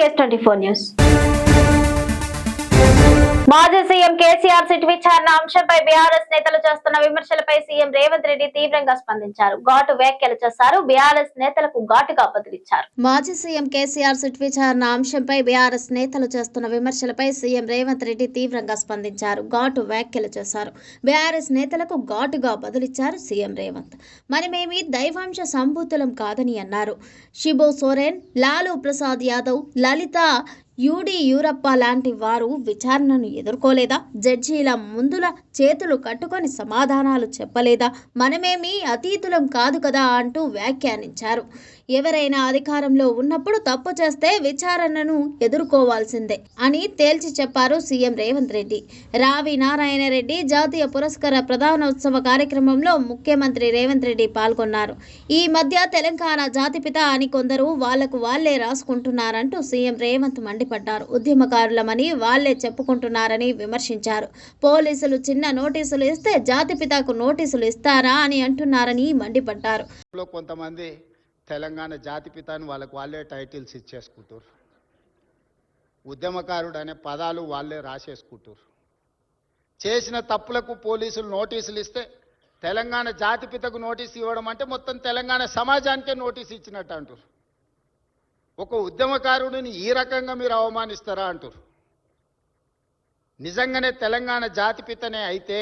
Yes twenty four news మాజీ CM KCR SIT విచారణ అంశంపై బీఆర్ఎస్ నేతలు చేస్తున్న విమర్శలపై సీఎం రేవంత్ రెడ్డి తీవ్రంగా స్పందించారు. ఘాటు వ్యాఖ్యలు చేశారు. బీఆర్ఎస్ నేతలకు ఘాటుగా బదులిచ్చారు. మాజీ సీఎం కేసీఆర్ సిట్ విచారణ అంశంపై బీఆర్ఎస్ నేతలు చేస్తున్న విమర్శలపై సీఎం రేవంత్ రెడ్డి తీవ్రంగా స్పందించారు. ఘాటు వ్యాఖ్యలు చేశారు. బీఆర్ఎస్ నేతలకు ఘాటుగా బదులిచ్చారు సీఎం రేవంత్. మనమేమి దైవాంశ సంభూతులం కాదని అన్నారు. షిబో సోరెన్ లాలూ ప్రసాద్ యాదవ్ లలిత యూడి యూరప్ప లాంటి వారు విచారణను ఎదుర్కోలేదా? జడ్జీల ముందుల చేతులు కట్టుకొని సమాధానాలు చెప్పలేదా? మనమేమీ అతీతులం కాదు కదా అంటూ వ్యాఖ్యానించారు. ఎవరైనా అధికారంలో ఉన్నప్పుడు తప్పు చేస్తే విచారణను ఎదుర్కోవాల్సిందే అని తేల్చి చెప్పారు సీఎం రేవంత్ రెడ్డి. రావి నారాయణ రెడ్డి జాతీయ పురస్కార ప్రధానోత్సవ కార్యక్రమంలో ముఖ్యమంత్రి రేవంత్ రెడ్డి పాల్గొన్నారు. ఈ మధ్య తెలంగాణ జాతిపిత అని కొందరు వాళ్ళకు వాళ్ళే రాసుకుంటున్నారంటూ సీఎం రేవంత్ మండిపడ్డారు. ఉద్యమకారులమని వాళ్ళే చెప్పుకుంటున్నారని విమర్శించారు. పోలీసులు చిన్న నోటీసులు ఇస్తే జాతిపితకు నోటీసులు ఇస్తారా అని అంటున్నారని మండిపడ్డారు. కొంతమంది తెలంగాణ జాతిపిత అని వాళ్ళకు వాళ్ళే టైటిల్స్ ఇచ్చేసుకుంటారు ఉద్యమకారుడు అనే పదాలు వాళ్ళే రాసేసుకుంటారు చేసిన తప్పులకు పోలీసులు నోటీసులు ఇస్తే తెలంగాణ జాతిపితకు నోటీస్ ఇవ్వడం అంటే మొత్తం తెలంగాణ సమాజానికే నోటీస్ ఇచ్చినట్టు అంటారు ఒక ఉద్యమకారుడిని ఈ రకంగా మీరు అవమానిస్తారా అంటారు నిజంగానే తెలంగాణ జాతిపితనే అయితే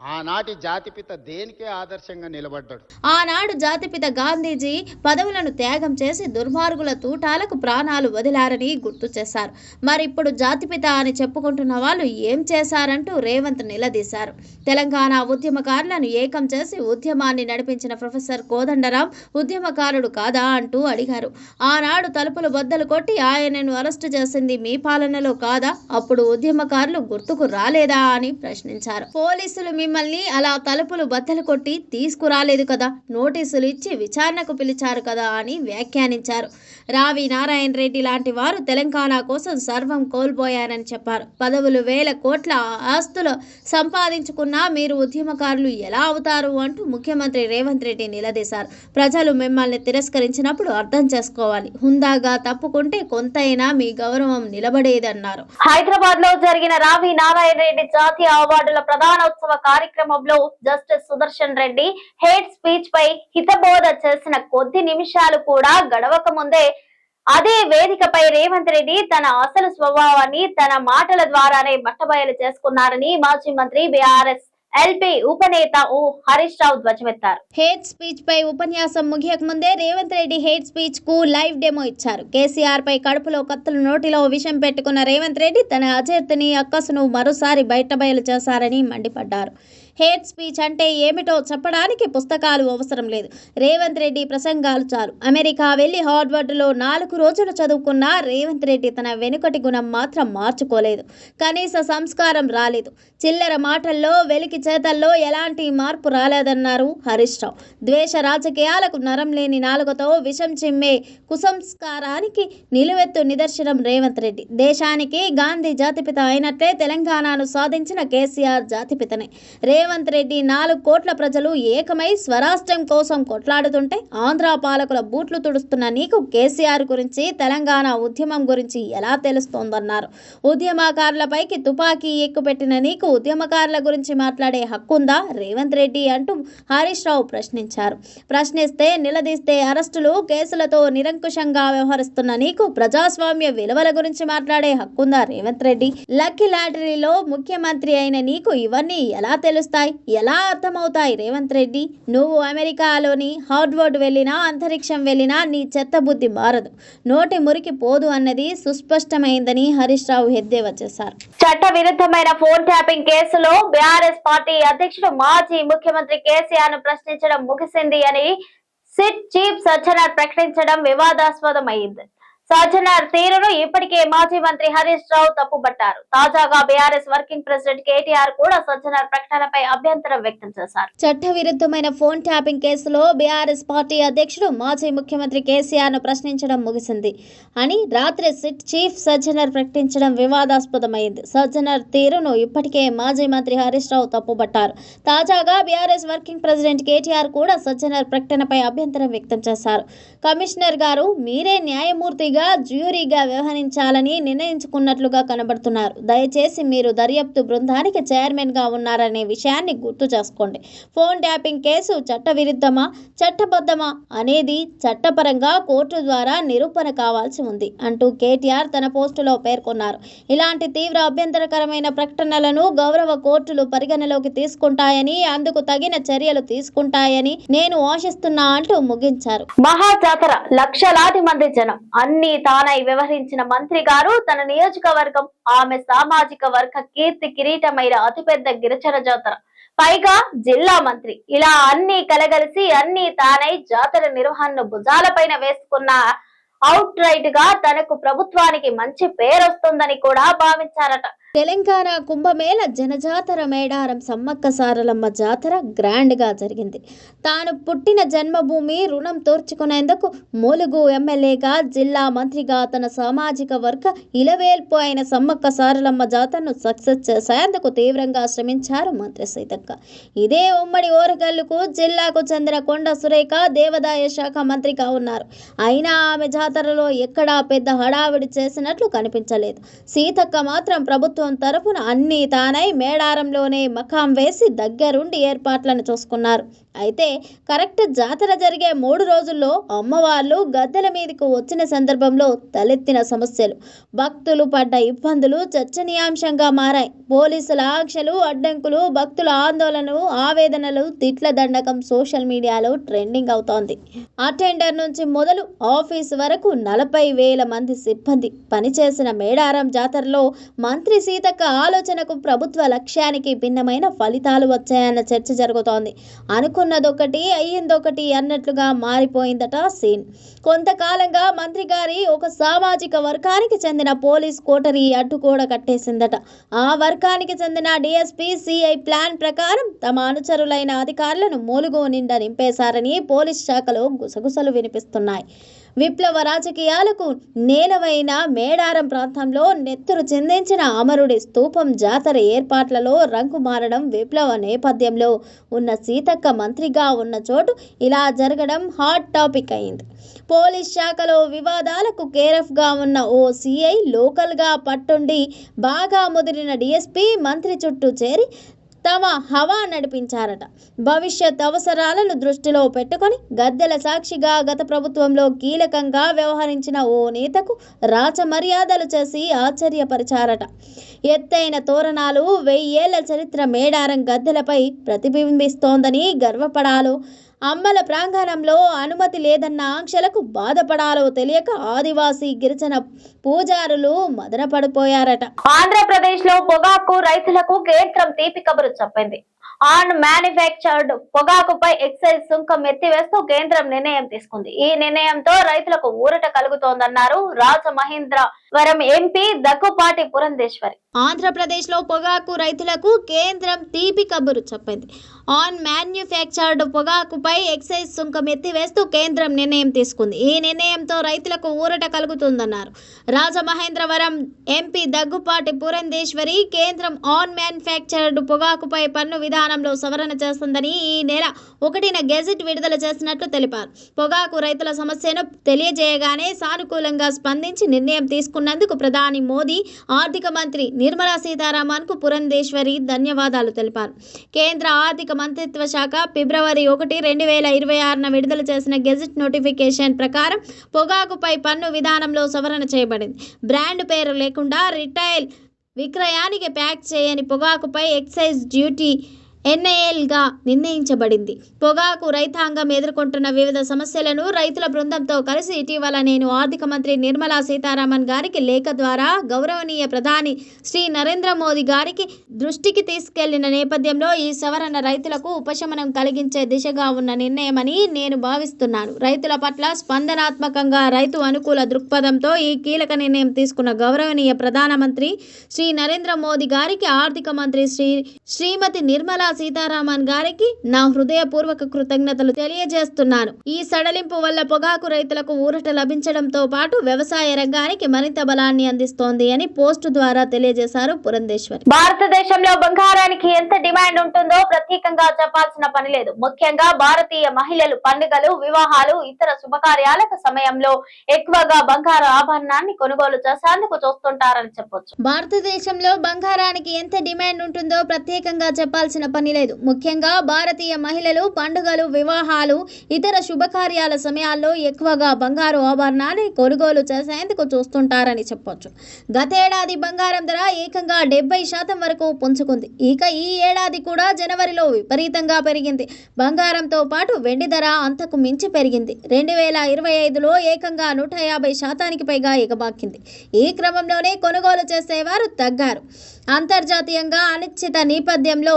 ఆనాటి జాతిపిత దేనికే ఆదర్శంగా నిలబడ్డాడు? ఆనాడు జాతిపిత గాంధీజీ పదవులను త్యాగం చేసి దుర్మార్గుల తూటాలకు ప్రాణాలు వదిలారని గుర్తు చేశారు. మరి ఇప్పుడు జాతిపిత అని చెప్పుకుంటున్న వాళ్ళు ఏం చేశారంటూ రేవంత్ నిలదీశారు. తెలంగాణ ఉద్యమకారులను ఏకం చేసి ఉద్యమాన్ని నడిపించిన ప్రొఫెసర్ కోదండరాం ఉద్యమకారుడు కాదా అంటూ అడిగారు. ఆనాడు తలుపులు బద్దలు కొట్టి ఆయనను అరెస్టు చేసింది మీ పాలనలో కాదా? అప్పుడు ఉద్యమకారులు గుర్తుకు రాలేదా అని ప్రశ్నించారు. పోలీసులు మిమ్మల్ని అలా తలుపులు బద్దలు కొట్టి తీసుకురాలేదు కదా నోటీసులు ఇచ్చి విచారణకు పిలిచారు కదా అని వ్యాఖ్యానించారు. రావి నారాయణ రెడ్డి లాంటి వారు తెలంగాణ కోసం సర్వం కోల్పోయారని చెప్పారు. పదవులు వేల కోట్ల ఆస్తులు సంపాదించుకున్నా మీరు ఉద్యమకారులు ఎలా అవుతారు అంటూ ముఖ్యమంత్రి రేవంత్ రెడ్డి నిలదీశారు. ప్రజలు మిమ్మల్ని తిరస్కరించినప్పుడు అర్థం చేసుకోవాలి. హుందాగా తప్పుకుంటే కొంతైనా మీ గౌరవం నిలబడేదన్నారు. హైదరాబాద్లో జరిగిన రావి నారాయణ రెడ్డి జాతీయ అవార్డుల ప్రధానోత్సవ కార్యక్రమంలో justice Sudarshan Reddy hate speech పై హితబోధ చేసిన కొద్ది నిమిషాలు కూడా గడవక ముందే అదే వేదికపై రేవంత్ రెడ్డి తన అసలు స్వభావాన్ని తన మాటల ద్వారానే బట్టబయలు చేసుకున్నారని మాజీ మంత్రి బీఆర్ఎస్ ఎల్పీ ఉపనేత ఓ హరీష్ రావు ధ్వజమెత్తారు. హేట్ స్పీచ్ పై ఉపన్యాసం ముగియక ముందే రేవంత్ రెడ్డి హేట్ స్పీచ్కు లైవ్ డెమో ఇచ్చారు. కేసీఆర్ పై కడుపులో కత్తులు నోటిలో విషం పెట్టుకున్న రేవంత్ రెడ్డి తన అజేర్తిని అక్కసును మరోసారి బయటబయలు చేశారని మండిపడ్డారు. హేట్ స్పీచ్ అంటే ఏమిటో చెప్పడానికి పుస్తకాలు అవసరం లేదు. రేవంత్ రెడ్డి ప్రసంగాలు చాలు. అమెరికా వెళ్ళి హార్వర్డ్లో నాలుగు రోజులు చదువుకున్న రేవంత్ రెడ్డి తన వెనుకటి గుణం మాత్రం మార్చుకోలేదు. కనీస సంస్కారం రాలేదు. చిల్లర మాటల్లో వెలికి చేతల్లో ఎలాంటి మార్పు రాలేదన్నారు హరీష్ రావు. ద్వేష రాజకీయాలకు నరం లేని నాలుగుతో విషం చిమ్మే కుసంస్కారానికి నిలువెత్తు నిదర్శనం రేవంత్ రెడ్డి. దేశానికి గాంధీ జాతిపిత అయినట్లే తెలంగాణను సాధించిన కేసీఆర్ జాతిపితనే. రేవంత్ రేవంత్ రెడ్డి నాలుగు కోట్ల ప్రజలు ఏకమై స్వరాష్ట్రం కోసం కొట్లాడుతుంటే ఆంధ్ర పాలకుల బూట్లు తుడుస్తున్న నీకు కేసీఆర్ గురించి తెలంగాణ ఉద్యమం గురించి ఎలా తెలుస్తోందన్నారు? ఉద్యమకారులపైకి తుపాకీ ఎక్కుపెట్టిన నీకు ఉద్యమకారుల గురించి మాట్లాడే హక్కుందా? రేవంత్ రెడ్డి అంటూ హరీష్ రావు ప్రశ్నించారు. ప్రశ్నిస్తే నిలదీస్తే అరెస్టులు కేసులతో నిరంకుశంగా వ్యవహరిస్తున్న నీకు ప్రజాస్వామ్య విలువల గురించి మాట్లాడే హక్కుందా రేవంత్ రెడ్డి? లక్కీ లాటరీలో ముఖ్యమంత్రి అయిన నీకు ఇవన్నీ ఎలా తెలుస్తాయి? ఎలా అర్థమవుతాయి? రేవంత్ రెడ్డి నువ్వు అమెరికాలోని హార్డ్వర్డ్ వెళ్ళినా అంతరిక్షం వెళ్ళినా నీ చెత్త బుద్ధి మారదు. నోటి మురికి పోదు అన్నది సుస్పష్టమైందని హరీష్ రావు ఎద్దేవా చేశారు. చట్ట విరుద్ధమైన ఫోన్ ట్యాపింగ్ కేసులో బీఆర్ఎస్ పార్టీ అధ్యక్షుడు మాజీ ముఖ్యమంత్రి కేసీఆర్ను ప్రశ్నించడం ముగిసింది అని సిట్ చీఫ్ సజ్జనార్ ప్రకటించడం వివాదాస్పదమైంది. సజ్జనార్ తీరును ఇప్పటికే మాజీ మంత్రి హరీష్ రావు తప్పుబట్టారు. తాజాగా బీఆర్ఎస్ వర్కింగ్ ప్రెసిడెంట్ కేటీఆర్ కూడా సజ్జనార్ ప్రకటనపై అభ్యంతరం వ్యక్తం చేశారు. చట్ట విరుద్ధమైన ఫోన్ ట్యాపింగ్ కేసులో బీఆర్ఎస్ పార్టీ అధ్యక్షుడు మాజీ ముఖ్యమంత్రి కేసీఆర్ను ప్రశ్నించడం ముగిసింది. అని రాత్రి సిట్ చీఫ్ సజ్జనార్ ప్రకటించడం వివాదాస్పదమైంది. సజ్జనార్ తీరును ఇప్పటికే మాజీ మంత్రి హరీష్ రావు తప్పుబట్టారు. తాజాగా బీఆర్ఎస్ వర్కింగ్ ప్రెసిడెంట్ కేటీఆర్ కూడా సజ్జనార్ ప్రకటనపై అభ్యంతరం వ్యక్తం చేశారు. కమిషనర్ గారు మీరే న్యాయమూర్తిగా బదులుగా జ్యూరీగా వ్యవహరించాలని నిర్ణయించుకున్నట్లుగా కనబడుతున్నారు. దయచేసి మీరు దర్యాప్తు బృందానికి చైర్మన్గా ఉన్నారనే విషయాన్ని గుర్తు చేసుకోండి. ఫోన్ ట్యాపింగ్ కేసు చట్టవిరుద్ధమా చట్టబద్ధమా అనేది చట్టపరంగా కోర్టు ద్వారా నిరూపణ కావాల్సి ఉంది అంటూ కేటీఆర్ తన పోస్టులో పేర్కొన్నారు. ఇలాంటి తీవ్ర అభ్యంతరకరమైన ప్రకటనలను గౌరవ కోర్టులు పరిగణలోకి తీసుకుంటాయని అందుకు తగిన చర్యలు తీసుకుంటాయని నేను ఆశిస్తున్నా అంటూ ముగించారు. మహాజాతర లక్షలాది మంది జనం అన్ని తానై వ్యవహరించిన మంత్రి గారు తన నియోజకవర్గం ఆమె సామాజిక వర్గ కీర్తి కిరీటమైన అతిపెద్ద గిరిజన జాతర. పైగా జిల్లా మంత్రి ఇలా అన్ని కలగలిసి అన్ని తానై జాతర నిర్వహణను భుజాలపైన వేసుకున్న అవుట్ రైట్గా తనకు ప్రభుత్వానికి మంచి పేరొస్తుందని కూడా భావించారట. తెలంగాణ కుంభమేళ జనజాతర మేడారం సమ్మక్క సారలమ్మ జాతర గ్రాండ్గా జరిగింది. తాను పుట్టిన జన్మభూమి రుణం తోర్చుకునేందుకు ములుగు ఎమ్మెల్యేగా జిల్లా మంత్రిగా తన సామాజిక వర్గ ఇలవేల్పు అయిన సమ్మక్క సారలమ్మ జాతరను సక్సెస్ చేసేందుకు తీవ్రంగా శ్రమించారు మంత్రి సీతక్క. ఇదే ఉమ్మడి ఓరగల్లుకు జిల్లాకు చెందిన కొండ సురేఖ దేవాదాయ శాఖ మంత్రిగా ఉన్నారు. అయినా ఆమె జాతరలో ఎక్కడా పెద్ద హడావిడి చేసినట్లు కనిపించలేదు. సీతక్క మాత్రం ప్రభుత్వం తరపున అన్నీ తానై మేడారంలోనే మకాం వేసి దగ్గరుండి ఏర్పాట్లను చూసుకున్నారు. అయితే కరెక్ట్ జాతర జరిగే మూడు రోజుల్లో అమ్మవార్లు గద్దెల మీదకు వచ్చిన సందర్భంలో తలెత్తిన సమస్యలు. భక్తులు పడ్డ ఇబ్బందులు చర్చనీయాంశంగా మారాయి. పోలీసుల ఆంక్షలు అడ్డంకులు భక్తుల ఆందోళనలు ఆవేదనలు తిట్ల దండకం సోషల్ మీడియాలో ట్రెండింగ్ అవుతోంది. అటెండర్ నుంచి మొదలు ఆఫీస్ వరకు నలభై వేల మంది సిబ్బంది. పనిచేసిన మేడారం జాతరలో మంత్రి సీతక్క ఆలోచనకు ప్రభుత్వ లక్ష్యానికి భిన్నమైన ఫలితాలు వచ్చాయన్న చర్చ జరుగుతోంది. అనుకు అనుకున్నదొకటి అయ్యిందొకటి అన్నట్లుగా మారిపోయిందట సీన్. కొంతకాలంగా మంత్రి గారి ఒక సామాజిక వర్గానికి చెందిన పోలీస్ కోటరీ అడ్డుగోడ కట్టేసిందట. ఆ వర్గానికి చెందిన డిఎస్పీ సిఐ ప్లాన్ ప్రకారం తమ అనుచరులైన అధికారులను మూలుగు నిండా నింపేశారని పోలీస్ శాఖలో గుసగుసలు వినిపిస్తున్నాయి. విప్లవ రాజకీయాలకు నేలవైన మేడారం ప్రాంతంలో నెత్తురు చెందించిన అమరుడి స్తూపం జాతర ఏర్పాట్లలో రంగు మారడం విప్లవ నేపథ్యంలో ఉన్న సీతక్క మంత్రిగా ఉన్న చోటు ఇలా జరగడం హాట్ టాపిక్ అయింది. పోలీస్ శాఖలో వివాదాలకు కేరఫ్గా ఉన్న ఓ సిఐ లోకల్గా పట్టుండి బాగా ముదిరిన డిఎస్పీ మంత్రి చుట్టూ చేరి తమ హవా నడిపించారట. భవిష్యత్ అవసరాలను దృష్టిలో పెట్టుకొని గద్దెల సాక్షిగా గత ప్రభుత్వంలో కీలకంగా వ్యవహరించిన ఓ నేతకు రాచ మర్యాదలు చేసి ఆశ్చర్యపరిచారట. ఎత్తైన తోరణాలు వెయ్యేళ్ళ చరిత్ర మేడారం గద్దెలపై ప్రతిబింబిస్తోందని గర్వపడాలో అమ్మల ప్రాంగణంలో అనుమతి లేదన్న ఆంక్షలకు బాధపడాలో తెలియక ఆదివాసీ గిరిజన పూజారులు మదనపడిపోయారట. ఆంధ్రప్రదేశ్లో పొగాకు రైతులకు కేంద్రం తీపి కబురు చెప్పింది ఆన్ మ్యానుఫ్యాక్చర్డ్ పొగాకుపై ఎక్సైజ్ సుంకం ఎత్తివేస్తూ కేంద్రం నిర్ణయం తీసుకుంది. ఈ నిర్ణయంతో రైతులకు ఊరట కలుగుతోందన్నారు రాజమహేంద్రవరం ఎంపీ దగ్గుపాటి పురంధేశ్వరి. ఆంధ్రప్రదేశ్లో పొగాకు రైతులకు కేంద్రం తీపి కబురు చెప్పింది. ఆన్ మ్యాన్యుఫ్యాక్చర్డ్ పొగాకుపై ఎక్సైజ్ సుంకం ఎత్తివేస్తూ కేంద్రం నిర్ణయం తీసుకుంది. ఈ నిర్ణయంతో రైతులకు ఊరట కలుగుతుందన్నారు. రాజమహేంద్రవరం ఎంపీ దగ్గుపాటి పురంధేశ్వరి కేంద్రం ఆన్ మ్యానుఫ్యాక్చర్డ్ పొగాకుపై పన్ను విధానంలో సవరణ చేస్తుందని ఈ నెల ఒకటిన గెజెట్ విడుదల చేసినట్లు తెలిపారు. పొగాకు రైతుల సమస్యను తెలియజేయగానే సానుకూలంగా స్పందించి నిర్ణయం తీసుకున్నందుకు ప్రధాని మోదీ ఆర్థిక మంత్రి నిర్మలా సీతారామన్కు పురంధేశ్వరి ధన్యవాదాలు తెలిపారు. కేంద్ర ఆర్థిక మంత్రిత్వ శాఖ ఫిబ్రవరి ఒకటి రెండు వేల ఇరవై ఆరున విడుదల చేసిన గెజెట్ నోటిఫికేషన్ ప్రకారం పొగాకుపై పన్ను విధానంలో సవరణ చేయబడింది. బ్రాండ్ పేరు లేకుండా రిటైల్ విక్రయానికి ప్యాక్ చేయని పొగాకుపై ఎక్సైజ్ డ్యూటీ ఎన్ఏఎల్గా నిర్ణయించబడింది. పొగాకు రైతాంగం ఎదుర్కొంటున్న వివిధ సమస్యలను రైతుల బృందంతో కలిసి ఇటీవల నేను ఆర్థిక మంత్రి నిర్మలా సీతారామన్ గారికి లేఖ ద్వారా గౌరవనీయ ప్రధాని శ్రీ నరేంద్ర మోదీ గారికి దృష్టికి తీసుకెళ్ళిన నేపథ్యంలో ఈ సవరణ రైతులకు ఉపశమనం కలిగించే దిశగా ఉన్న నిర్ణయమని నేను భావిస్తున్నాను. రైతుల పట్ల స్పందనాత్మకంగా రైతు అనుకూల దృక్పథంతో ఈ కీలక నిర్ణయం తీసుకున్న గౌరవనీయ ప్రధానమంత్రి శ్రీ నరేంద్ర మోదీ గారికి ఆర్థిక మంత్రి శ్రీ శ్రీమతి నిర్మలా సీతారామన్ గారికి నా హృదయపూర్వక కృతజ్ఞతలు తెలియజేస్తున్నాను. ఈ సడలింపు వల్ల పొగాకు రైతులకు ఊరట లభించడంతో పాటు వ్యవసాయ రంగానికి మరింత బలాన్ని అందిస్తోంది అని పోస్టు ద్వారా తెలియజేశారు పురంధేశ్వరి. భారతదేశంలో బంగారానికి ఎంత డిమాండ్ ఉంటుందో ప్రత్యేకంగా చెప్పాల్సిన పని లేదు. ముఖ్యంగా భారతీయ మహిళలు పండుగలు వివాహాలు ఇతర శుభకార్యాలకు సమయంలో ఎక్కువగా బంగారు ఆభరణాన్ని కొనుగోలు చేసేందుకు చూస్తుంటారని చెప్పొచ్చు. భారతదేశంలో బంగారానికి ఎంత డిమాండ్ ఉంటుందో ప్రత్యేకంగా చెప్పాల్సిన పని లేదు. ముఖ్యంగా భారతీయ మహిళలు పండుగలు వివాహాలు ఇతర శుభకార్యాల సమయాల్లో ఎక్కువగా బంగారు ఆభరణాన్ని కొనుగోలు చేసేందుకు చూస్తుంటారని చెప్పొచ్చు. గతేడాది బంగారం ధర ఏకంగా డెబ్బై శాతం వరకు పుంజుకుంది. ఇక ఈ ఏడాది కూడా జనవరిలో విపరీతంగా పెరిగింది. బంగారంతో పాటు వెండి ధర అంతకు మించి పెరిగింది. రెండు వేల ఇరవై ఐదులో ఏకంగా నూట యాభై శాతానికి పైగా ఎగబాకింది. ఈ క్రమంలోనే కొనుగోలు చేసేవారు తగ్గారు. అంతర్జాతీయంగా అనిశ్చిత నేపథ్యంలో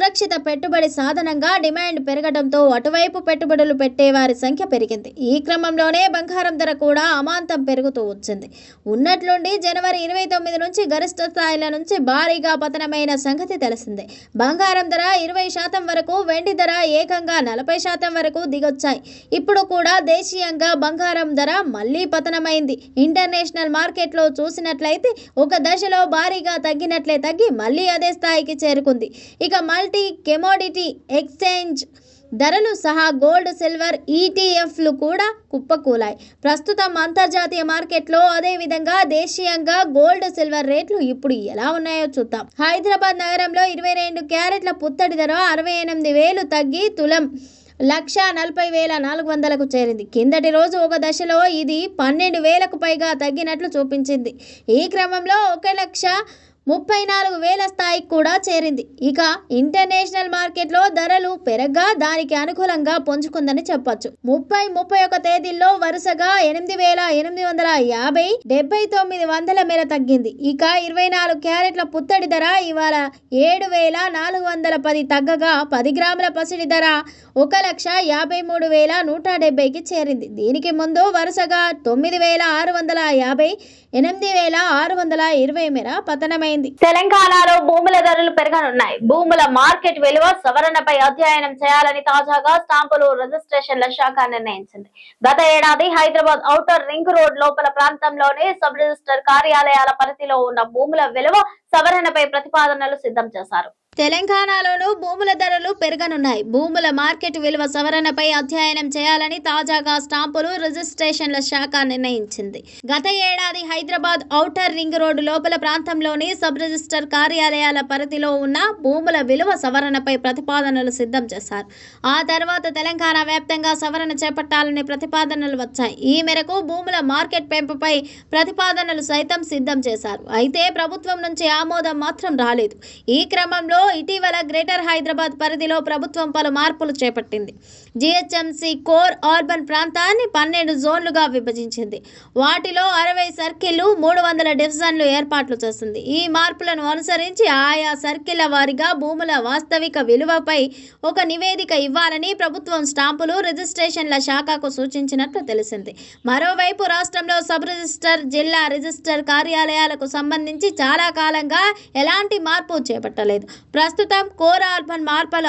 సురక్షిత పెట్టుబడి సాధనంగా డిమాండ్ పెరగడంతో అటువైపు పెట్టుబడులు పెట్టేవారి సంఖ్య పెరిగింది. ఈ క్రమంలోనే బంగారం ధర కూడా అమాంతం పెరుగుతూ వచ్చింది. ఉన్నట్లుండి జనవరి ఇరవై తొమ్మిది నుంచి గరిష్ట స్థాయిల నుంచి భారీగా పతనమైన సంగతి తెలిసిందే. బంగారం ధర ఇరవై శాతం వరకు వెండి ధర ఏకంగా నలభై శాతం వరకు దిగొచ్చాయి. ఇప్పుడు కూడా దేశీయంగా బంగారం ధర మళ్ళీ పతనమైంది. ఇంటర్నేషనల్ మార్కెట్లో చూసినట్లయితే ఒక దశలో భారీగా తగ్గినట్లే తగ్గి మళ్ళీ అదే స్థాయికి చేరుకుంది. ఇక మల్టీ కెమోడిటీ ఎక్స్చేంజ్ ధరలు సహా గోల్డ్ సిల్వర్ ఈటీఎఫ్లు కూడా కుప్పకూలాయి. ప్రస్తుతం అంతర్జాతీయ మార్కెట్లో అదేవిధంగా దేశీయంగా గోల్డ్ సిల్వర్ రేట్లు ఇప్పుడు ఎలా ఉన్నాయో చూద్దాం. హైదరాబాద్ నగరంలో ఇరవై రెండు క్యారెట్ల పుత్తడి ధర అరవై ఎనిమిది వేలు తగ్గి తులం లక్ష నలభై వేల నాలుగు వందలకు చేరింది. కిందటి రోజు ఒక దశలో ఇది పన్నెండు వేలకు పైగా తగ్గినట్లు చూపించింది. ఈ క్రమంలో ఒక లక్ష ముప్పై నాలుగు వేల స్థాయికి కూడా చేరింది. ఇక ఇంటర్నేషనల్ మార్కెట్లో ధరలు పెరగ్గా దానికి అనుకూలంగా పుంజుకుందని చెప్పొచ్చు. ముప్పై ముప్పై ఒక తేదీల్లో వరుసగా ఎనిమిది వేల ఎనిమిది వందల యాభై డెబ్బై తొమ్మిది వందల మేర తగ్గింది. ఇక ఇరవై నాలుగు క్యారెట్ల పుత్తడి ధర ఇవాళ ఏడు వేల నాలుగు వందల పది తగ్గగా పది గ్రాముల పసిడి ధర ఒక లక్ష యాభై మూడు వేల నూట డెబ్బైకి చేరింది. దీనికి ముందు వరుసగా తొమ్మిది వేల ఆరు వందల యాభై ఎనిమిది వేల ఆరు వందల ఇరవై మేర పతనమైంది తెలంగాణలో భూముల ధరలు పెరగనున్నాయి. భూముల మార్కెట్ విలువ సవరణపై అధ్యయనం చేయాలని తాజాగా స్టాంపులు రిజిస్ట్రేషన్ల శాఖ నిర్ణయించింది. గత ఏడాది హైదరాబాద్ ఔటర్ రింగ్ రోడ్ లోపల ప్రాంతంలోనే సబ్ రిజిస్టర్ కార్యాలయాల పరిధిలో ఉన్న భూముల విలువ సవరణపై ప్రతిపాదనలు సిద్ధం చేశారు. తెలంగాణలోనూ భూముల ధరలు పెరగనున్నాయి. భూముల మార్కెట్ విలువ సవరణపై అధ్యయనం చేయాలని తాజాగా స్టాంపులు రిజిస్ట్రేషన్ల శాఖ నిర్ణయించింది. గత ఏడాది హైదరాబాద్ ఔటర్ రింగ్ రోడ్డు లోపల ప్రాంతంలోని సబ్ రిజిస్టర్ కార్యాలయాల పరిధిలో ఉన్న భూముల విలువ సవరణపై ప్రతిపాదనలు సిద్ధం చేశారు. ఆ తర్వాత తెలంగాణ వ్యాప్తంగా సవరణ చేపట్టాలని ప్రతిపాదనలు వచ్చాయి. ఈ మేరకు భూముల మార్కెట్ పెంపుపై ప్రతిపాదనలు సైతం సిద్ధం చేశారు. అయితే ప్రభుత్వం నుంచి ఆమోదం మాత్రం రాలేదు. ఈ క్రమంలో ఇటీవల గ్రేటర్ హైదరాబాద్ పరిధిలో ప్రభుత్వం పలు మార్పులు చేపట్టింది. జిహెచ్ఎంసీ కోర్ అర్బన్ ప్రాంతాన్ని పన్నెండు జోన్లుగా విభజించింది. వాటిలో అరవై సర్కిళ్ళు మూడు వందల డివిజన్లు ఏర్పాట్లు చేసింది. ఈ మార్పులను అనుసరించి ఆయా సర్కిళ్ళ వారీగా భూముల వాస్తవిక విలువపై ఒక నివేదిక ఇవ్వాలని ప్రభుత్వం స్టాంపులు రిజిస్ట్రేషన్ల శాఖకు సూచించినట్లు తెలిసింది. మరోవైపు రాష్ట్రంలో సబ్ రిజిస్టర్ జిల్లా రిజిస్టర్ కార్యాలయాలకు సంబంధించి చాలా కాలంగా ఎలాంటి మార్పు చేపట్టలేదు. ప్రస్తుతం కోర్ అర్బన్ మార్పుల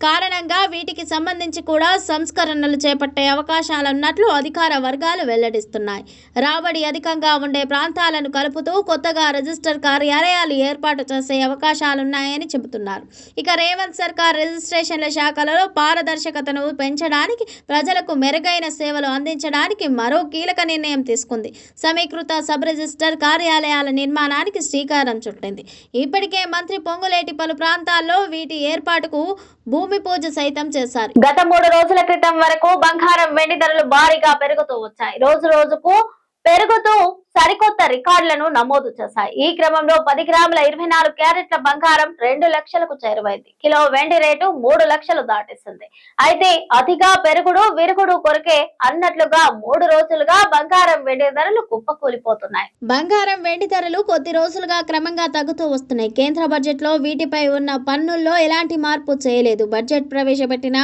కారణంగా వీటికి సంబంధించి కూడా సంస్కరణలు చేపట్టే అవకాశాలున్నట్లు అధికార వర్గాలు వెల్లడిస్తున్నాయి. రాబడి అధికంగా ఉండే ప్రాంతాలను కలుపుతూ కొత్తగా రిజిస్టర్ కార్యాలయాలు ఏర్పాటు చేసే అవకాశాలున్నాయని చెబుతున్నారు. ఇక రేవంత్ సర్కార్ రిజిస్ట్రేషన్ల శాఖలలో పారదర్శకతను పెంచడానికి ప్రజలకు మెరుగైన సేవలు అందించడానికి మరో కీలక నిర్ణయం తీసుకుంది. సమీకృత సబ్ రిజిస్టర్ కార్యాలయాల నిర్మాణానికి శ్రీకారం చుట్టింది. ఇప్పటికే మంత్రి పొంగులేటి పలు ప్రాంతాల్లో వీటి ఏర్పాటుకు భూ భూమి పూజ సైతం చేశారు. గత మూడు రోజుల క్రితం వరకు బంగారం వెండి ధరలు భారీగా పెరుగుతూ వచ్చాయి. రోజు రోజుకు పెరుగుతూ సరికొత్త రికార్డులను నమోదు చేశాయి. ఈ క్రమంలో పది గ్రాముల ఇరవై నాలుగు క్యారెట్ల బంగారం రెండు లక్షలకు చేరువైంది. కిలో వెండి రేటు మూడు లక్షలు దాటిస్తుంది. అయితే అతిగా పెరుగుడు విరుగుడు కొరకే అన్నట్లుగా మూడు రోజులుగా బంగారం వెండి ధరలు కుప్పకూలిపోతున్నాయి. బంగారం వెండి ధరలు కొద్ది రోజులుగా క్రమంగా తగ్గుతూ వస్తున్నాయి. కేంద్ర బడ్జెట్లో వీటిపై ఉన్న పన్నుల్లో ఎలాంటి మార్పు చేయలేదు. బడ్జెట్ ప్రవేశపెట్టిన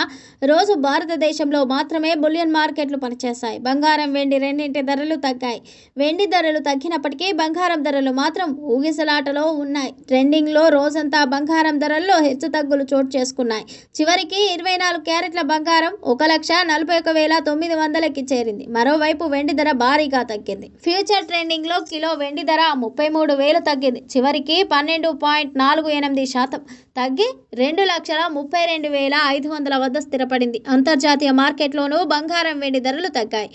రోజు భారతదేశంలో మాత్రమే బులియన్ మార్కెట్లు పనిచేశాయి. బంగారం వెండి రెండింటి ధరలు తగ్గాయి. వెండి ధరలు తగ్గినప్పటికీ బంగారం ధరలు మాత్రం ఊగిసలాటలో ఉన్నాయి. ట్రెండింగ్లో రోజంతా బంగారం ధరల్లో హెచ్చుతగ్గులు చోటు చేసుకున్నాయి. చివరికి ఇరవై నాలుగు క్యారెట్ల బంగారం ఒక లక్ష నలభై ఒక వేల తొమ్మిది వందలకి చేరింది. మరోవైపు వెండి ధర భారీగా తగ్గింది. ఫ్యూచర్ ట్రెండింగ్లో కిలో వెండి ధర ముప్పై మూడు వేలు తగ్గింది. చివరికి పన్నెండు పాయింట్ నాలుగు ఎనిమిది శాతం. తగ్గి రెండు లక్షల ముప్పై రెండు వేల ఐదు వందల వద్ద స్థిరపడింది. అంతర్జాతీయ మార్కెట్లోనూ బంగారం వెండి ధరలు తగ్గాయి.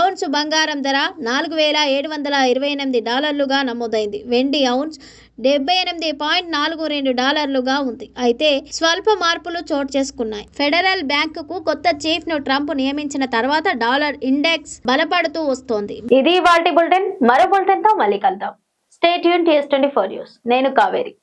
ఔన్స్ బంగారం ధర నాలుగు వేల ఏడు వందల ఇరవై ఎనిమిది డాలర్లుగా నమోదైంది. వెండి ఔన్స్ డెబ్బై ఎనిమిది పాయింట్ నాలుగు రెండు డాలర్లుగా ఉంది. అయితే స్వల్ప మార్పులు చోటు చేసుకున్నాయి. ఫెడరల్ బ్యాంకుకు కొత్త చీఫ్ను ట్రంప్ నియమించిన తర్వాత డాలర్ ఇండెక్స్ బలపడుతూ వస్తోంది. ఇది వాటి బులెటిన్. మరో బులెటిన్తో మళ్ళీ కలుద్దాం. స్టేట్ యూన్ టీఎస్ ట్వంటీ ఫోర్ న్యూస్ నేను కావేరి.